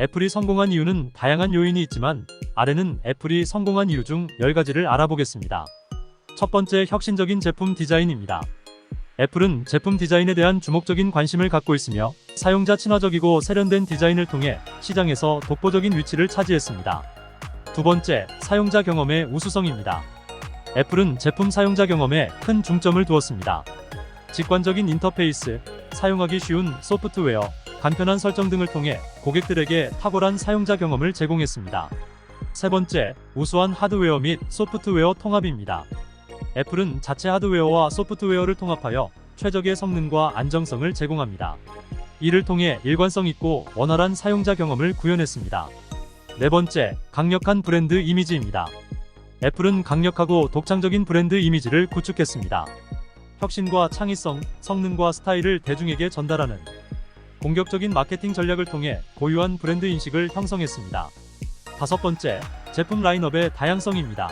애플이 성공한 이유는 다양한 요인이 있지만 아래는 애플이 성공한 이유 중 10가지를 알아보겠습니다. 첫 번째 혁신적인 제품 디자인입니다. 애플은 제품 디자인에 대한 주목적인 관심을 갖고 있으며 사용자 친화적이고 세련된 디자인을 통해 시장에서 독보적인 위치를 차지했습니다. 두 번째, 사용자 경험의 우수성입니다. 애플은 제품 사용자 경험에 큰 중점을 두었습니다. 직관적인 인터페이스, 사용하기 쉬운 소프트웨어, 간편한 설정 등을 통해 고객들에게 탁월한 사용자 경험을 제공했습니다. 세 번째, 우수한 하드웨어 및 소프트웨어 통합입니다. 애플은 자체 하드웨어와 소프트웨어를 통합하여 최적의 성능과 안정성을 제공합니다. 이를 통해 일관성 있고 원활한 사용자 경험을 구현했습니다. 네 번째, 강력한 브랜드 이미지입니다. 애플은 강력하고 독창적인 브랜드 이미지를 구축했습니다. 혁신과 창의성, 성능과 스타일을 대중에게 전달하는 공격적인 마케팅 전략을 통해 고유한 브랜드 인식을 형성했습니다. 다섯 번째, 제품 라인업의 다양성입니다.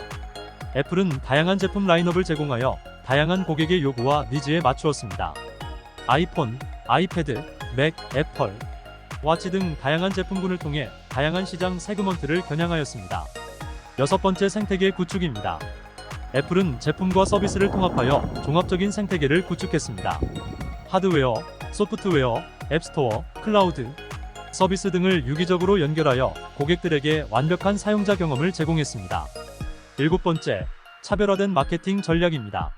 애플은 다양한 제품 라인업을 제공하여 다양한 고객의 요구와 니즈에 맞추었습니다. 아이폰, 아이패드, 맥, 애플, 와치 등 다양한 제품군을 통해 다양한 시장 세그먼트를 겨냥하였습니다. 여섯 번째 생태계 구축입니다. 애플은 제품과 서비스를 통합하여 종합적인 생태계를 구축했습니다. 하드웨어, 소프트웨어, 앱스토어, 클라우드, 서비스 등을 유기적으로 연결하여 고객들에게 완벽한 사용자 경험을 제공했습니다. 일곱 번째, 차별화된 마케팅 전략입니다.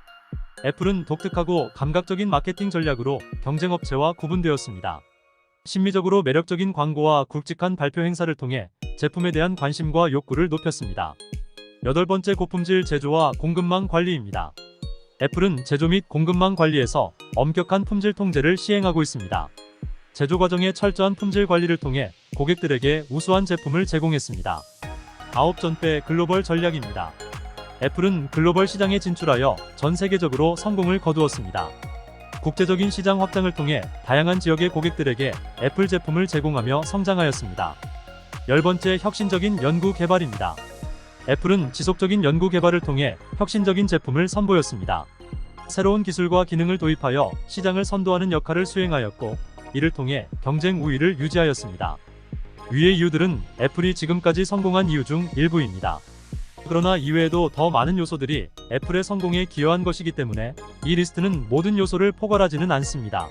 애플은 독특하고 감각적인 마케팅 전략으로 경쟁업체와 구분되었습니다. 심미적으로 매력적인 광고와 굵직한 발표 행사를 통해 제품에 대한 관심과 욕구를 높였습니다. 여덟 번째 고품질 제조와 공급망 관리입니다. 애플은 제조 및 공급망 관리에서 엄격한 품질 통제를 시행하고 있습니다. 제조 과정의 철저한 품질 관리를 통해 고객들에게 우수한 제품을 제공했습니다. 아홉 전배 글로벌 전략입니다. 애플은 글로벌 시장에 진출하여 전 세계적으로 성공을 거두었습니다. 국제적인 시장 확장을 통해 다양한 지역의 고객들에게 애플 제품을 제공하며 성장하였습니다. 열 번째 혁신적인 연구 개발입니다. 애플은 지속적인 연구 개발을 통해 혁신적인 제품을 선보였습니다. 새로운 기술과 기능을 도입하여 시장을 선도하는 역할을 수행하였고, 이를 통해 경쟁 우위를 유지하였습니다. 위의 이유들은 애플이 지금까지 성공한 이유 중 일부입니다. 그러나 이외에도 더 많은 요소들이 애플의 성공에 기여한 것이기 때문에 이 리스트는 모든 요소를 포괄하지는 않습니다.